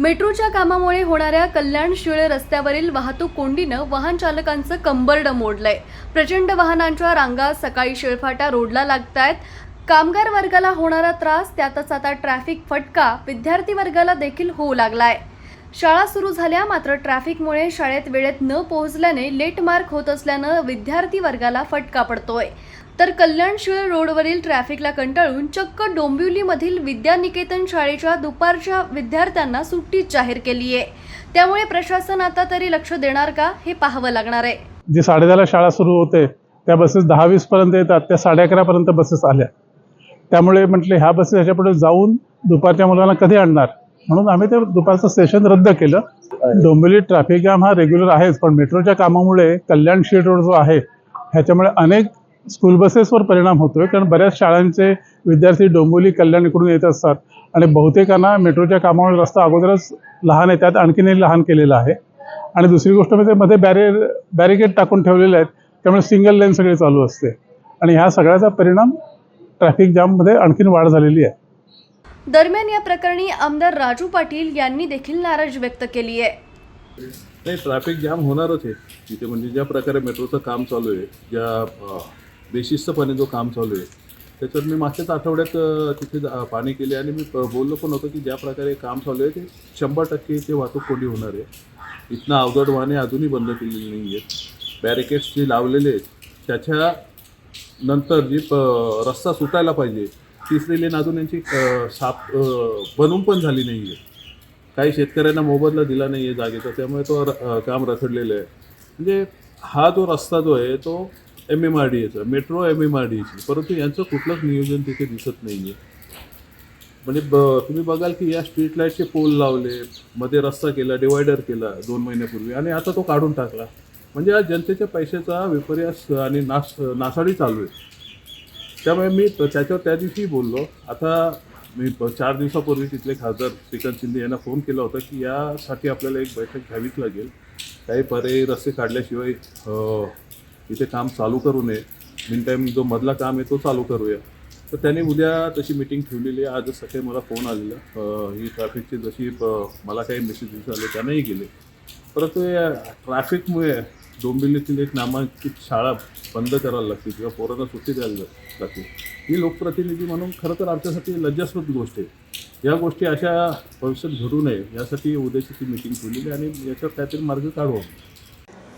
मेट्रोच्या कामामुळे होणाऱ्या कल्याण शिळे रस्त्यावरील वाहतूक कोंडीनं वाहन चालकांचं कंबरड मोडलंय. प्रचंड वाहनांच्या रांगा सकाळी शिळफाटा रोडला लागतायत. कामगार वर्गाला होणारा त्रास त्यातच आता ट्रॅफिक फटका विद्यार्थी वर्गाला देखील होऊ लागलाय. शाळा सुरू झाल्या मात्र ट्रॅफिकमुळे शाळेत वेळेत न पोहोचल्याने लेट मार्क होत असल्यानं विद्यार्थी वर्गाला फटका पडतोय. तर कल्याणशिळ रोडवरील ट्रॅफिकला कंटाळून चक्क डोंबिवलीमधील विद्यानिकेतन शाळेच्या दुपारच्या विद्यार्थ्यांना सुट्टीच जाहीर केली आहे त्यामुळे प्रशासन आता तरी लक्ष देणार का हे पाहावं लागणार आहे. जी साडेदहाला शाळा सुरू होते त्या बसेस दहा वीसपर्यंत येतात त्या साडे अकरापर्यंत बसेस आल्या. त्यामुळे म्हटले ह्या बसेस ह्याच्यापुढे जाऊन दुपारच्या मुलांना कधी आणणार? म्हणून आम्ही ते दुपारचं सेशन रद्द केलं. डोंबिवली ट्रॅफिक जाम हा रेग्युलर आहेच पण मेट्रोच्या कामामुळे कल्याण शीट रोड जो आहे ह्याच्यामुळे अनेक स्कूल बसेसवर परिणाम होतोय कारण बऱ्याच शाळांचे विद्यार्थी डोंबिवली कल्याण इकडून येत असतात. आणि बहुतेकांना मेट्रोच्या कामामुळे रस्ता अगोदरच लहान आहे त्यात आणखीनही लहान केलेला आहे. आणि दुसरी गोष्ट म्हणजे मध्ये बॅरियर बॅरिकेड टाकून ठेवलेले आहेत त्यामुळे सिंगल लेन सगळे चालू असते. आणि ह्या सगळ्याचा परिणाम ट्रॅफिक जाममध्ये आणखीन वाढ झालेली आहे. दरम्यान या प्रकरणी आमदार राजू पाटील यांनी देखील नाराजी व्यक्त केली आहे. नाही ट्रॅफिक जाम होणारच आहे. तिथे म्हणजे ज्या प्रकारे मेट्रोचं काम चालू आहे ज्या बेशिस्तपणे जो काम चालू आहे. त्याच्यात मी मागच्याच आठवड्यात तिथे जा- पाणी केले आणि मी प- बोललो पण होतो की ज्या प्रकारे काम चालू आहे ते शंभर टक्के ते वाहतूक कोंडी होणार आहे. इथनं अवजड वाहने अजूनही बंद केलेली नाही आहेत बॅरिकेड्स जे लावलेले आहेत त्याच्या नंतर जी प रस्ता सुटायला पाहिजे तिसरी लेन अजून यांची साप बनून बनवून पण झाली नाही आहे काही शेतकऱ्यांना मोबदला दिला नाही आहे जागेचा त्यामुळे तो र- काम रखडलेलं आहे. म्हणजे हा जो रस्ता जो आहे तो एम एम आर डी एचं metro M M R D एची परंतु यांचं कुठलंच नियोजन तिथे दिसत नाही आहे म्हणजे ब तुम्ही बघाल की या स्ट्रीट लाईटचे पोल लावले मध्ये रस्ता केला डिवायडर केला दोन महिन्यापूर्वी आणि आता तो काढून टाकला. म्हणजे आज जनतेच्या पैशाचा विपर्यास आणि नाश नासाडी चालू आहे. त्यामुळे मी त्याच्यावर त्या दिवशी बोललो. आता मी चार दिवसापूर्वी तिथले खासदार श्रीकांत शिंदे यांना फोन केला होता की यासाठी आपल्याला एक बैठक घ्यावीच लागेल. काही पर्यायी रस्ते काढल्याशिवाय इथे काम चालू करू नये. मिन टाईम जो मधला काम आहे तो चालू करूया. तर त्यांनी उद्या तशी मिटिंग ठेवलेली आहे. आज सकाळी मला फोन आलेला. ही ट्रॅफिकची जशी मला काही मेसेजेस आले त्यांनाही गेले. परंतु या ट्रॅफिकमुळे डोंबिवलीतील एक नामांकित शाळा बंद करायला लागते किंवा पोरांना सुट्टी द्यायला लागते ही लोकप्रतिनिधी म्हणून खरं तर आमच्यासाठी लज्जास्पद गोष्ट आहे. या गोष्टी अशा भविष्यात घडू नये यासाठी उद्याची ती मिटिंग ठेवलेली आहे आणि याच्यावर काहीतरी मार्ग काढू आम्ही.